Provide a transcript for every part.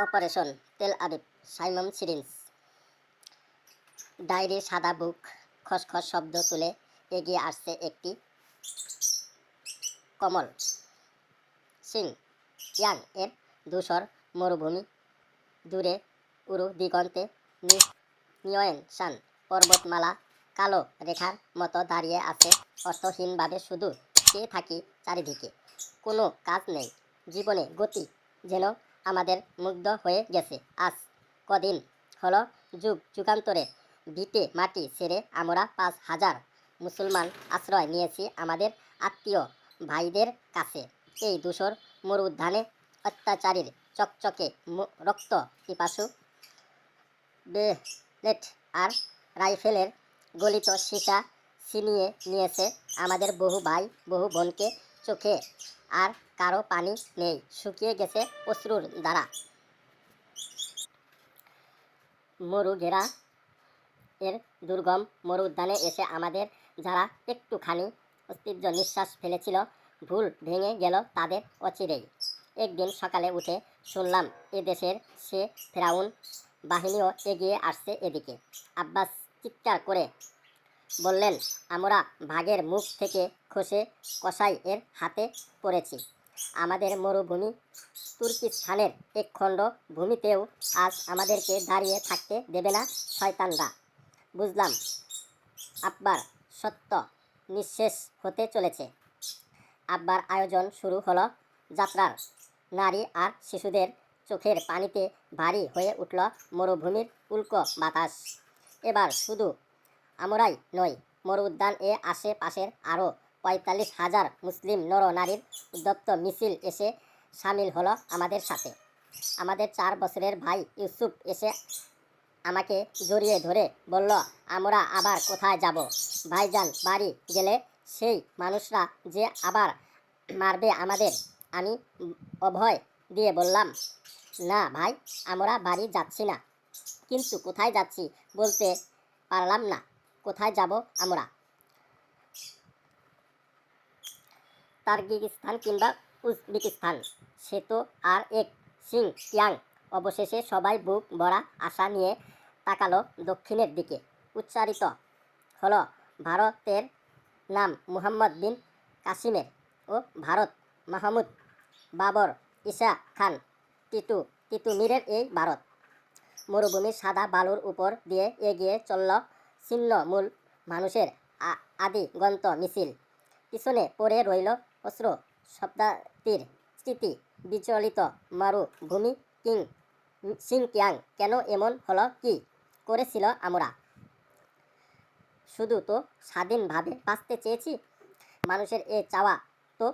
Operation Tel Aviv Simon syringe. Diary সাদা বুক, খসখস শব্দ তুলে এগিয়ে আসছে একটি কমল সিং। ইয়াং এর ধূসর মরুভূমি দূরে উরু দিগন্তে নিয়ন শান পর্বতমালা কালো রেখার মতো দাঁড়িয়ে আছে। অর্থহীনভাবে শুধু চেয়ে থাকি চারিদিকে। কোনো কাজ নেই। জীবনে গতি যেন আমাদের মুগ্ধ হয়ে গেছে। আজ কদিন হলো যুগ যুগান্তরে। ভিটে মাটি ছেড়ে আমরা পাঁচ হাজার মুসলমান আশ্রয় নিয়েছি আমাদের আত্মীয় ভাইদের কাছে। এই দূষর মরুদ্ধানে অত্যাচারীর চকচকে রক্ত পিপাসু বেলেট আর রাইফেলের গলিত সীসা ছিনিয়ে নিয়েছে আমাদের বহু ভাই বহু বোনকে চোখে। আর কারও পানি নেই, শুকিয়ে গেছে অশ্রুর দ্বারা। মরু ঘেরা এর দুর্গম মরু উদ্যানে এসে আমাদের যারা একটুখানি অস্তিত্ব নিঃশ্বাস ফেলেছিল, ভুল ভেঙে গেল তাদের অচিরেই। একদিন সকালে উঠে শুনলাম এ দেশের সে ফেরাউন বাহিনীও এগিয়ে আসছে এদিকে। আব্বাস চিৎকার করে বললেন, আমরা ভাগের মুখ থেকে খসে কসাই এর হাতে পড়েছি। আমাদের মরুভূমি তুর্কিস্তানের এক খণ্ড ভূমিতেও আজ আমাদেরকে দাঁড়িয়ে থাকতে দেবে না শয়তানরা। বুঝলাম, আব্বার সত্য নিঃশেষ হতে চলেছে। আব্বার আয়োজন শুরু হলো যাত্রার। নারী আর শিশুদের চোখের পানিতে ভারী হয়ে উঠল মরুভূমির উল্কো বাতাস। এবার শুধু আমরাই নই, মরু উদ্যান এ আশেপাশের আরও পঁয়তাল্লিশ হাজার মুসলিম নর নারীর উদ্যপ্ত মিছিল এসে সামিল হলো আমাদের সাথে। আমাদের চার বছরের ভাই ইউসুফ এসে আমাকে জড়িয়ে ধরে বলল, আমরা আবার কোথায় যাব? ভাইজান, বাড়ি গেলে সেই মানুষরা যে আবার মারবে আমাদের? আমি অভয় দিয়ে বললাম, না ভাই, আমরা বাড়ি যাচ্ছি না। কিন্তু কোথায় যাচ্ছি বলতে পারলাম না। কোথায় যাব আমরা? তার্কিস্তান কিংবা উজবেকিস্তান। সে তো আর এক সিং ইয়াং। অবশেষে সবাই বুক ভরা আশা নিয়ে তাকালো দক্ষিণের দিকে। উচ্চারিত হলো, ভারতের নাম মুহাম্মদ বিন কাসিমের ও ভারত মাহমুদ বাবর ঈশা খান টিটু তিতুমিরের এই ভারত। মরুভূমির সাদা বালুর উপর দিয়ে এগিয়ে চলল ছিন্নমূল মানুষের আদি গন্ত মিছিল। পিছনে পড়ে রইল অস্ত্র শব্দাতির স্থিতি বিচলিত মারুভূমি কিং সিং কিয়াং কেন এমন হলো কি করেছিল আমরা? শুধু তো স্বাধীনভাবে বাঁচতে চেয়েছি? মানুষের এ চাওয়া তো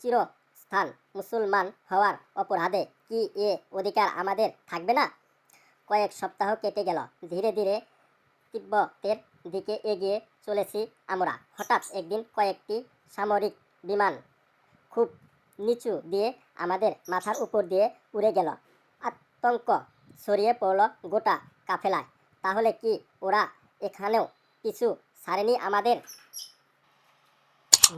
চিরস্থান। মুসলমান হওয়ার অপরাধে কি এ অধিকার আমাদের থাকবে না? কয়েক সপ্তাহ কেটে গেল। ধীরে ধীরে তিব্বতের দিকে এগিয়ে চলেছি আমরা। হঠাৎ একদিন কয়েকটি সামরিক বিমান খুব নিচু দিয়ে আমাদের মাথার উপর দিয়ে উড়ে গেল। আতঙ্ক ছড়িয়ে পড়ল গোটা কাফেলায়। তাহলে কি ওরা এখানেও কিছু ছাড়েনি আমাদের?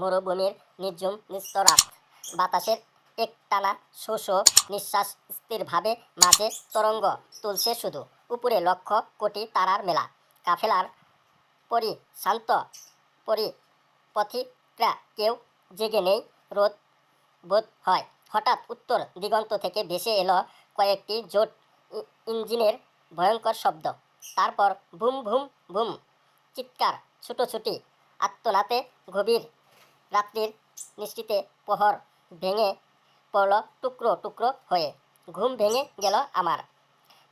মরুভূমির নির্ঝুম নিস্তরাত বাতাসের একটানা শোষ নিঃশ্বাস স্থিরভাবে মাঝে তরঙ্গ তুলছে শুধু। উপরে লক্ষ কোটি তারার মেলা। কাফেলার পরি শান্ত পরি পথিকরা কেউ জেগে নেই রোদ বোধ হয়। হঠাৎ উত্তর দিগন্ত থেকে ভেসে এলো কয়েকটি জোট ইঞ্জিনের ভয়ঙ্কর শব্দ। তারপর ভুম ভুম ভুম, চিৎকার, ছুটোছুটি আত্মনাতে গভীর রাত্রির নিশ্চিতে প্রহর ভেঙে পড়ল টুকরো টুকরো হয়ে। ঘুম ভেঙে গেল আমার।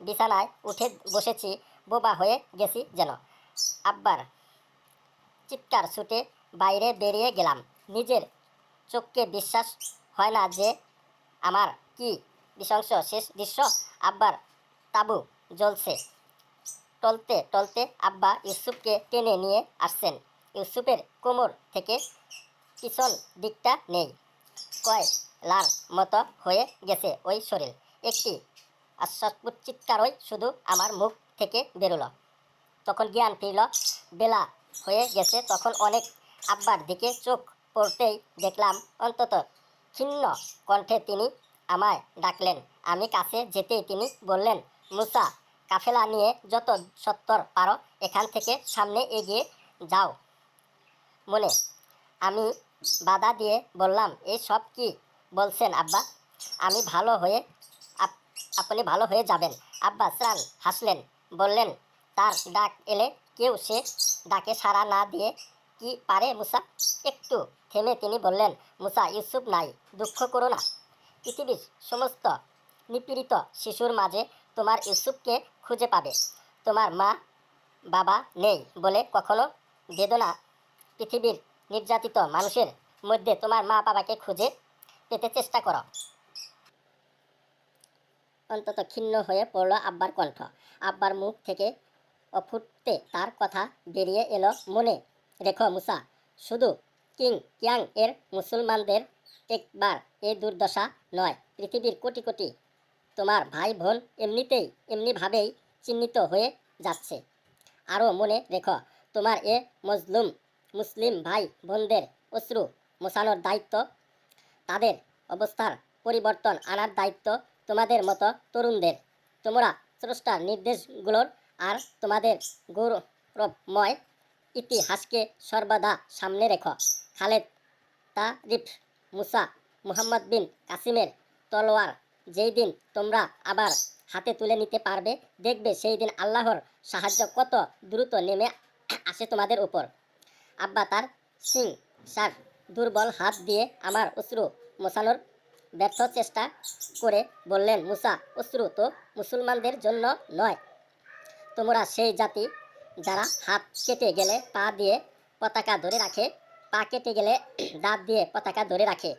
বিছানায় উঠে বসেছি, বোবা হয়ে গেছি যেন। আব্বার চিৎকার ছুটে বাইরে বেরিয়ে গেলাম। নিজের চোখকে বিশ্বাস হয় না যে আমার কি নৃশংস শেষ দৃশ্য আব্বার তাবু জ্বলছে। টলতে টলতে আব্বা ইউসুফকে টেনে নিয়ে আসছেন। ইউসুফের কোমর থেকে পিছন দিকটা নেই। কয় লার মতো হয়ে গেছে ওই শরীর। একটি আশ্বাসপুর শুধু আমার মুখ থেকে বেরোলো। তখন জ্ঞান ফিরল, বেলা হয়ে গেছে, তখন অনেক আব্বার দিকে চোখ পড়তেই দেখলাম অন্তত ক্ষীণ কণ্ঠে তিনি আমায় ডাকলেন। আমি কাছে যেতেই তিনি বললেন, মুসা, কাফেলা নিয়ে যত সত্তর পারো, এখান থেকে সামনে এগিয়ে যাও। মনে আমি বাধা দিয়ে বললাম এই সব কি বলছেন আব্বা? আমি ভালো হয়ে, আপ- আপনি ভালো হয়ে যাবেন। আব্বা স্রান হাসলেন, বললেন, তার ডাক এলে কেউ সে ডাকে সাড়া না দিয়ে কি পারে মুসা? একটু থেমে তিনি বললেন, মুসা, ইউসুফ নাই, দুঃখ করো না। পৃথিবীর সমস্ত নিপীড়িত শিশুর মাঝে তোমার ইউসুফকে খুঁজে পাবে। তোমার মা, বাবা নেই বলে কখনো বেদনা পৃথিবীর নির্যাতিত মানুষের মধ্যে তোমার মা বাবাকে খুঁজে পেতে চেষ্টা করো। অন্তত ক্ষিণ্ণ হয়ে পড়ল আব্বার কণ্ঠ। আব্বার মুখ থেকে অফুটতে তার কথা বেরিয়ে এলো মনে। রেখো, মুসা। শুধু কিং কিয়াং এর মুসলমানদের একবার এই দুর্দশা নয়। পৃথিবীর কোটি কোটি তোমার ভাই বোন এমনিতেই, এমনিভাবেই চিহ্নিত হয়ে যাচ্ছে। আরও মনে রেখো, তোমার এ মজলুম, মুসলিম ভাই বোনদের অশ্রু মোছানোর দায়িত্ব, তাদের অবস্থার পরিবর্তন আনার দায়িত্ব তোমাদের মতো তরুণদের। তোমরা স্রষ্টার নির্দেশগুলোর আর তোমাদের গৌরবময় ইতিহাসকে সর্বদা সামনে রেখো। খালেদ তারিফ মুসা মুহাম্মদ বিন কাসিমের তলোয়ার যেই দিন তোমরা আবার হাতে তুলে নিতে পারবে, দেখবে সেই দিন আল্লাহর সাহায্য কত দ্রুত নেমে আসে তোমাদের উপর। আব্বা তার সিং সার দুর্বল হাত দিয়ে আমার অশ্রু মোছানোর ব্যর্থ চেষ্টা করে বললেন, মুসা, অশ্রু তো মুসলমানদের জন্য নয়। তোমরা সেই জাতি যারা হাত কেটে গেলে পা দিয়ে পতাকা ধরে রাখে, পা কেটে গেলে দাঁত দিয়ে পতাকা ধরে রাখে।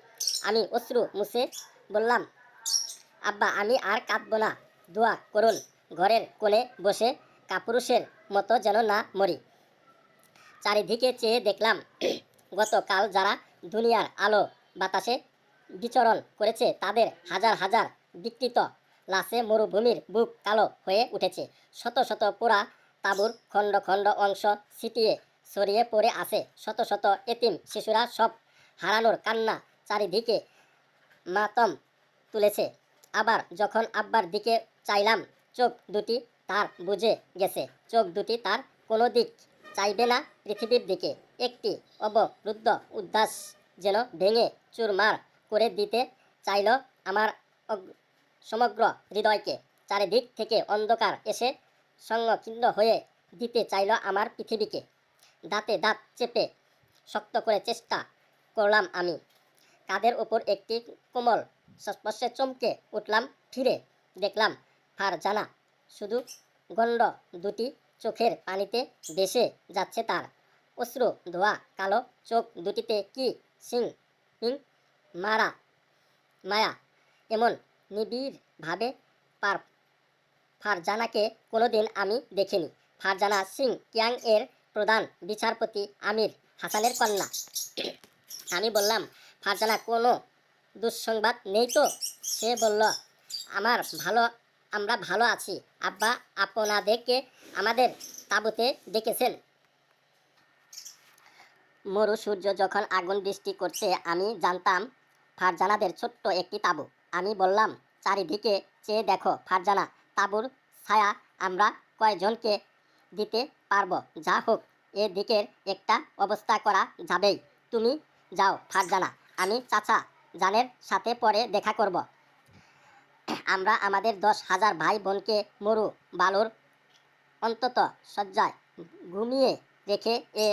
আমি অশ্রু মুছে বললাম, আব্বা, আমি আর কাঁদবো না। দোয়া করুন, ঘরের কোণে বসে কাপুরুষের মতো যেন না মরি। চারিদিকে চেয়ে দেখলাম, গতকাল যারা দুনিয়ার আলো বাতাসে বিচরণ করেছে, তাদের হাজার হাজার বিকৃত লাশে মরুভূমির বুক কালো হয়ে উঠেছে। শত শত পোড়া তাঁবুর খণ্ড খণ্ড অংশ ছিটিয়ে ছড়িয়ে পড়ে আছে। শত শত এতিম শিশুরা সব হারানোর কান্না চারিদিকে মাতম তুলেছে। আবার যখন আব্বার দিকে চাইলাম, চোখ দুটি তার বুঝে গেছে। চোখ দুটি তার কোনো দিক চাইবে না পৃথিবীর দিকে। একটি অবরুদ্ধ উদ্দাস যেন ভেঙে চুরমার করে দিতে চাইল আমার সমগ্র হৃদয়কে। চারিদিক থেকে অন্ধকার এসে সংকীর্ণ হয়ে দিতে চাইল আমার পৃথিবীকে। দাঁতে দাঁত চেপে শক্ত করে চেষ্টা করলাম আমি। কাদের ওপর একটি কোমল স্পর্শে চমকে উঠলাম ফিরে। দেখলাম ফারজানা শুধু গণ্ড দুটি চোখের পানিতে ভেসে যাচ্ছে তার। অশ্রু, ধোয়া, কালো চোখ দুটিতে কি সিং হিং মারা, মায়া, এমন নিবিড়ভাবে পার ফারজানাকে কোনোদিন আমি দেখিনি। ফারজানা সিং কিয়াং এর প্রধান বিচারপতি আমির হাসানের কন্যা। আমি বললাম, ফারজানা, কোনো দুঃসংবাদ নেই তো? সে বলল, আমার ভালো, আমরা ভালো আছি। আব্বা আপনাদেরকে আমাদের তাঁবুতে ডেকেছেন। মরু সূর্য যখন আগুন বৃষ্টি করছে, আমি জানতাম ফারজানাদের ছোট্ট একটি তাঁবু। আমি বললাম, চারিদিকে চেয়ে দেখো ফারজানা তাঁবুর ছায়া আমরা কয়জনকে দিতে পারব? যা হোক, এ দিকের একটা অবস্থা করা যাবেই। তুমি যাও, ফারজানা। আমি চাচা জানের সাথে পরে দেখা করব। আমরা আমাদের দশ হাজার ভাই বোনকে মরু বালুর অন্তত শয্যায় ঘুমিয়ে রেখে এ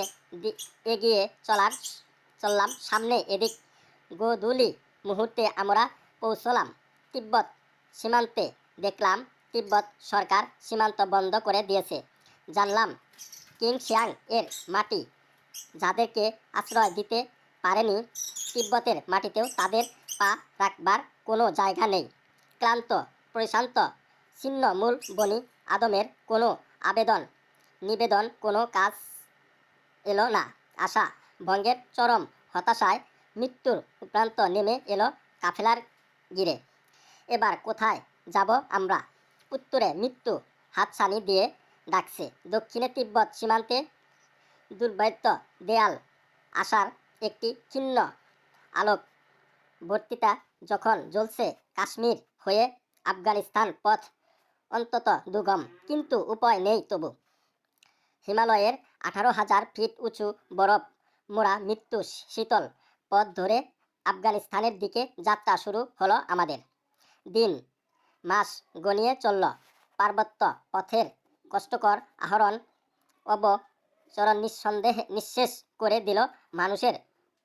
এগিয়ে চলার, চললাম সামনে। এদিক গোধূলি মুহূর্তে আমরা পৌঁছলাম। তিব্বত সীমান্তে দেখলাম তিব্বত সরকার সীমান্ত বন্ধ করে দিয়েছে। জানলাম কিংশিয়াং এর মাটি যাদেরকে আশ্রয় দিতে পারেনি, তিব্বতের মাটিতেও তাদের পা রাখবার কোনো জায়গা নেই। ক্লান্ত, প্রশান্ত, ছিন্নমূল বনি আদমের কোনো আবেদন, নিবেদন কোনো কাজ এলো না। আশা, ভঙ্গের চরম হতাশায় মৃত্যুর প্রান্ত নেমে এলো কাফেলার গিরে। এবার কোথায় যাব আমরা? উত্তরে মৃত্যু হাতছানি দিয়ে ডাকছে। দক্ষিণে তিব্বত সীমান্তে দুর্বৃত্ত দেয়াল আসার একটি ক্ষীণ আলোক বর্তিতা যখন জ্বলছে, কাশ্মীর হয়ে আফগানিস্তান পথ অন্তত দুগম। কিন্তু উপায় নেই তবু। হিমালয়ের আঠারো হাজার ফিট উঁচু বরফ মোড়া মৃত্যু শীতল পথ ধরে আফগানিস্তানের দিকে যাত্রা শুরু হলো আমাদের। দিন মাস গনিয়ে চলল। পার্বত্য পথের কষ্টকর আহরণ অব অবচরণ নিঃসন্দেহে নিঃশেষ করে দিল মানুষের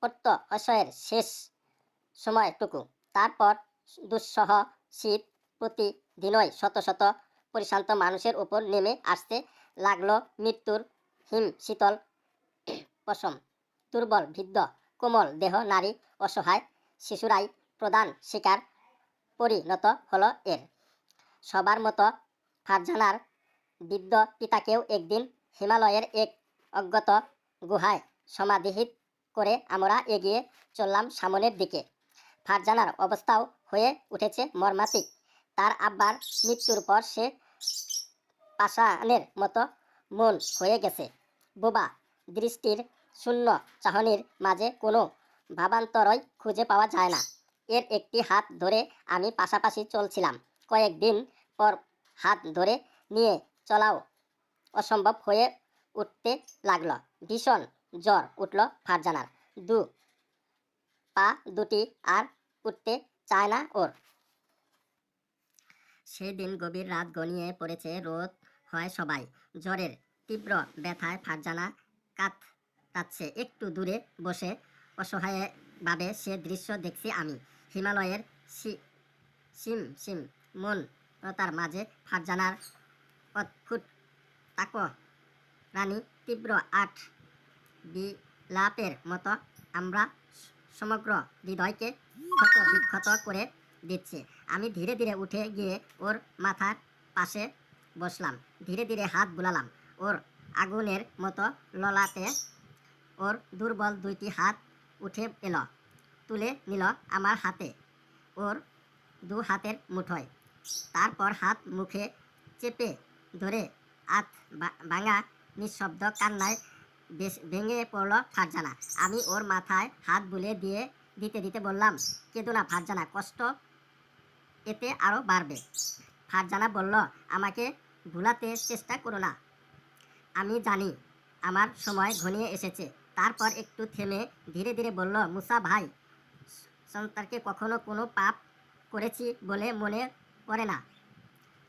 প্রত্যহসয়ের শেষ সময়টুকু। তারপর দুঃসহ শীত প্রতিদিনই শত শত পরিশান্ত মানুষের উপর নেমে আসতে লাগল মৃত্যুর হিম শীতল পশম। দুর্বল বৃদ্ধ, কোমল দেহ নারী অসহায় শিশুরাই প্রধান শিকার পরিণত হলো এর সবার মতো ফারজানার বৃদ্ধ পিতাকেও একদিন হিমালয়ের এক অজ্ঞত গুহায় সমাধিহিত করে আমরা এগিয়ে চললাম সামনের দিকে। ফারজানার অবস্থাও হয়ে উঠেছে মর্মান্তিক। তার আব্বার মৃত্যুর পর সে পাষাণের মতো মন হয়ে গেছে। বোবা দৃষ্টির শূন্য চাহনির মাঝে কোনো ভাবান্তরই খুঁজে পাওয়া যায় না। এর একটি হাত ধরে আমি পাশাপাশি চলছিলাম। কয়েকদিন পর হাত ধরে নিয়ে চলাও অসম্ভব হয়ে উঠতে লাগল। ভীষণ জ্বর উঠল ফারজানার। দু, পা দুটি আর উঠতে চায় না ওর। সেদিন গভীর রাত গনিয়ে পড়েছে, রোদ হয় সবাই। জ্বরের তীব্র ব্যথায় ফারজানা কাতরাচ্ছে। একটু দূরে বসে অসহায়ভাবে সে দৃশ্য দেখছি আমি। হিমালয়ের সিম সিম মন তার মাঝে ফারজানার অদ্ভুত তাক রানী তীব্র আট বিলাপের মতো আমরা সমগ্র হৃদয়কে ক্ষত বিক্ষত করে দিচ্ছে। আমি ধীরে ধীরে উঠে গিয়ে ওর মাথার পাশে বসলাম। ধীরে ধীরে হাত বুলালাম। ওর আগুনের মতো ললাটে ওর দুর্বল দুইটি হাত উঠে এলো। তুলে নিল আমার হাতে। ওর দু হাতের মুঠোয়। তারপর হাত মুখে চেপে ধরে বা- ভাঙা নিঃশব্দ কান্নায় ভেঙে পড়ল ফারজানা। আমি ওর মাথায় হাত বুলে দিয়ে দিতে দিতে বললাম, কেঁদো না ফারজানা, কষ্ট এতে আরও বাড়বে। ফারজানা বলল, আমাকে ভুলাতে চেষ্টা করো না। আমি জানি আমার সময় ঘনিয়ে এসেছে। তারপর একটু থেমে ধীরে ধীরে বলল, মুসা ভাই সন্তানকে কখনো কোনো পাপ করেছি বলে মনে করে না।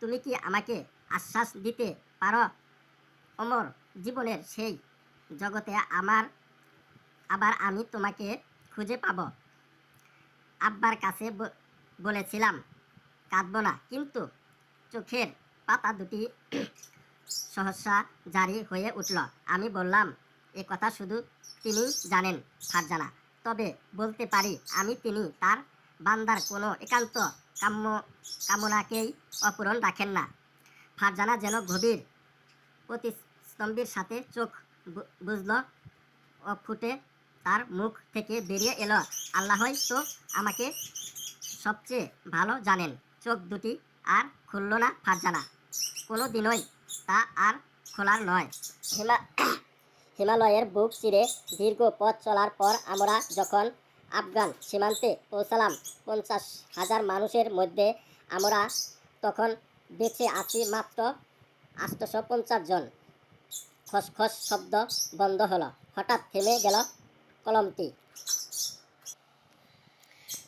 তুমি কি আমাকে আশ্বাস দিতে পারো? অমর জীবনের সেই জগতে আমার, আবার আমি তোমাকে খুঁজে পাব। আব্বার কাছে বলেছিলাম, কাঁদব না। কিন্তু চোখের পাতা দুটি সহসা জারি হয়ে উঠল। আমি বললাম, এ কথা শুধু তিনি জানেন, ফারজানা। তবে বলতে পারি, আমি তিনি তার বান্দার কোনো একান্ত কাম্য কামনাকেই অপূরণ রাখেন না। ফারজানা যেন গভীর প্রতিস্তম্ভের সাথে চোখ বুঝল ফুটে তার মুখ থেকে বেরিয়ে এলো আল্লাহই তো আমাকে সবচেয়ে ভালো জানেন। চোখ দুটি আর খুলল না ফারজানা। কোনো দিনই তা আর খোলার নয়। হিমা হিমালয়ের বুক চিরে দীর্ঘ পথ চলার পর আমরা যখন আফগান সীমান্তে পৌঁছালাম, পঞ্চাশ হাজার মানুষের মধ্যে আমরা তখন বেঁচে আছি মাত্র আটশোশো পঞ্চাশ জন। খসখস শব্দ বন্ধ হলো, হঠাৎ থেমে গেল কলমটি।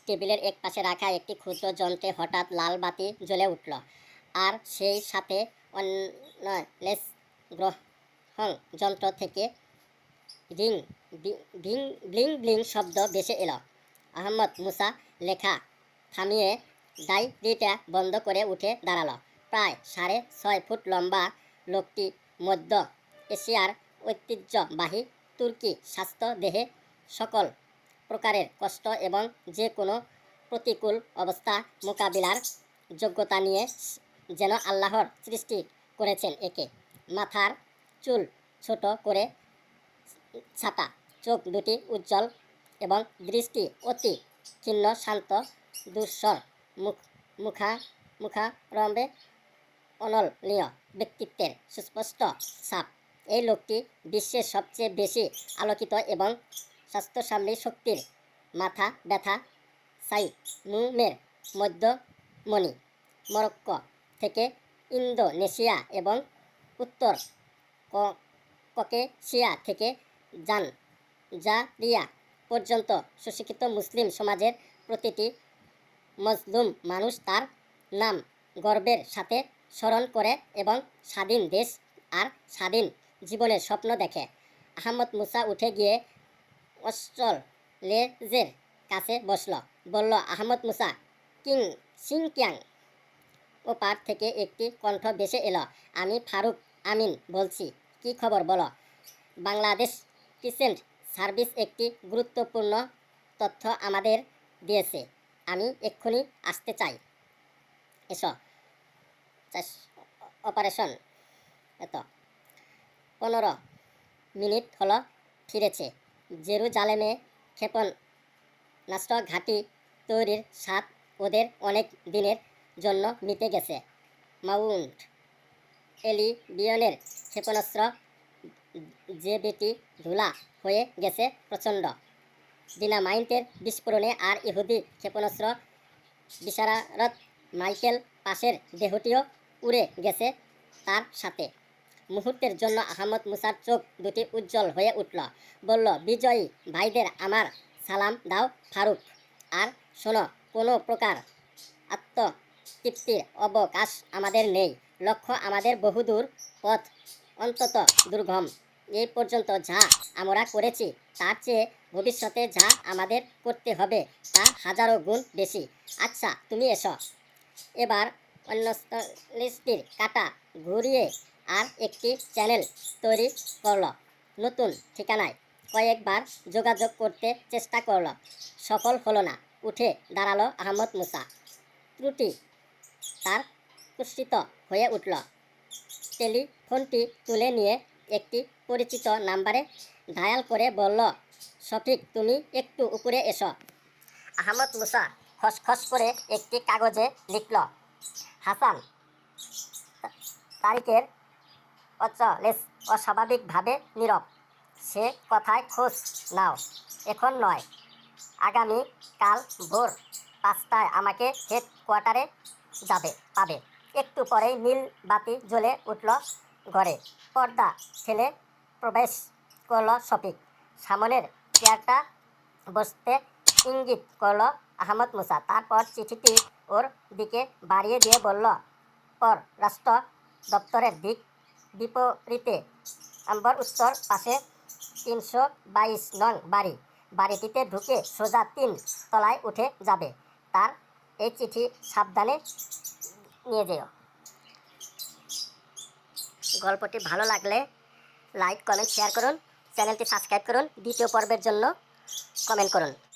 টেবিলের এক পাশে রাখা একটি ক্ষুদ্র যন্ত্রে হঠাৎ লাল বাতি জ্বলে উঠল, আর সেই সাথে অন্যলেস গ্রহণ যন্ত্র থেকে রিং ভিং ব্লিং ব্লিং শব্দ ভেসে এলো। আহমদ মুসা লেখা থামিয়ে ডায়েরিটা বন্ধ করে উঠে দাঁড়াল। প্রায় সাড়ে ছয় ফুট লম্বা লোকটি মধ্য এশিয়ার ঐতিহ্যবাহী তুর্কি স্বাস্থ্য দেহে সকল প্রকারের কষ্ট এবং যে কোনো প্রতিকূল অবস্থা মোকাবিলার যোগ্যতা নিয়ে যেন আল্লাহর সৃষ্টি করেছেন একে। মাথার চুল ছোট করে ছাতা, চোখ দুটি উজ্জ্বল এবং দৃষ্টি অতি ক্ষীণ, শান্ত দুঃস্বর মুখ, মুখা, মুখারম্ভে অনলীয় ব্যক্তিত্বের সুস্পষ্ট ছাপ। এই লোকটি বিশ্বের সবচেয়ে বেশি আলোকিত এবং স্বাস্থ্যসাম্রী শক্তির মাথা ব্যথা সাই নুমের মধ্যমণি, মরক্কো থেকে ইন্দোনেশিয়া এবং উত্তর ককেশিয়া থেকে জান, জারিয়া পর্যন্ত সুশিক্ষিত মুসলিম সমাজের প্রতিটি মজলুম মানুষ তার নাম, গর্বের সাথে স্মরণ করে এবং স্বাধীন দেশ আর স্বাধীন জীবনের স্বপ্ন দেখে। আহমদ মুসা উঠে গিয়ে অস্ট্রল লেজের কাছে বসল। বলল, আহমদ মুসা, কিং, সিংকিয়াং ও পার থেকে একটি কণ্ঠ ভেসে এলো। আমি ফারুক আমিন বলছি। কি খবর বলো? বাংলাদেশ ক্রিসেন্ট সার্ভিস একটি গুরুত্বপূর্ণ তথ্য আমাদের দিয়েছে। আমি এক্ষুনি আসতে চাই। এসো। অপারেশন। এত। পনেরো মিনিট হলো ফিরেছে। জেরুজালেমে ক্ষেপণাস্ত্র ঘাঁটি তৈরির স্বাদ ওদের অনেক দিনের জন্য মিটে গেছে। মাউন্ট এলিবিয়নের ক্ষেপণাস্ত্র যে বেটি ধুলা হয়ে গেছে প্রচণ্ড। ডিনামাইন্টের বিস্ফোরণে আর ইহুদি ক্ষেপণাস্ত্র বিশারারত মাইকেল পাশের দেহটিও উড়ে গেছে তার সাথে। মুহূর্তের জন্য আহমদ মুসার চোখ দুটি উজ্জ্বল হয়ে উঠল। বলল, বিজয়ী ভাইদের আমার সালাম দাও ফারুক। আর শোনো, কোনো প্রকার আত্মতৃপ্তির অবকাশ আমাদের নেই। লক্ষ্য আমাদের বহুদূর পথ, অন্তত দুর্গম। এই পর্যন্ত যা আমরা করেছি, তার চেয়ে ভবিষ্যতে যা আমাদের করতে হবে, তা হাজারো গুণ বেশি। আচ্ছা তুমি এসো। এবার অন্য লিস্টির কাটা ঘুরিয়ে আর একটি চ্যানেল তৈরি করল। নতুন ঠিকানায় কয়েকবার যোগাযোগ করতে চেষ্টা করল। সফল হলো না। উঠে দাঁড়াল আহমদ মুসা। ত্রুটি তার কুষ্ঠিত হয়ে উঠল। টেলিফোনটি তুলে নিয়ে একটি পরিচিত নাম্বারে ডায়াল করে বলল শফিক তুমি একটু উপরে এসো। আহমদ মুসা খসখস করে একটি কাগজে লিখল, হাসান, তারিখের অচলেস অস্বাভাবিকভাবে নীরব। সে কথায় খোঁজ নাও। এখন নয়। আগামী কাল ভোর পাঁচটায় আমাকে হেড কোয়ার্টারে যাবে, পাবে। একটু পরেই নীল বাতি জ্বলে উঠল ঘরে। পর্দা ছেলে প্রবেশ করল শফিক। সামনের চেয়ারটা বসতে ইঙ্গিত করল আহমদ মুসা। তারপর চিঠিটি ওর দিকে বাড়িয়ে দিয়ে বলল, পর, রাষ্ট্র দপ্তরের দিক বিপরীতে। আম্বর উত্তর পাশে তিনশো বাইশ নং বাড়ি। বাড়িটিতে ঢুকে সোজা তিন তলায় উঠে যাবে। তার এই চিঠি সাবধানে নিয়ে যেও গল্পটি ভালো লাগলে লাইক কমেন্ট শেয়ার করুন। চ্যানেলটি সাবস্ক্রাইব করুন। দ্বিতীয় পর্বের জন্য কমেন্ট করুন।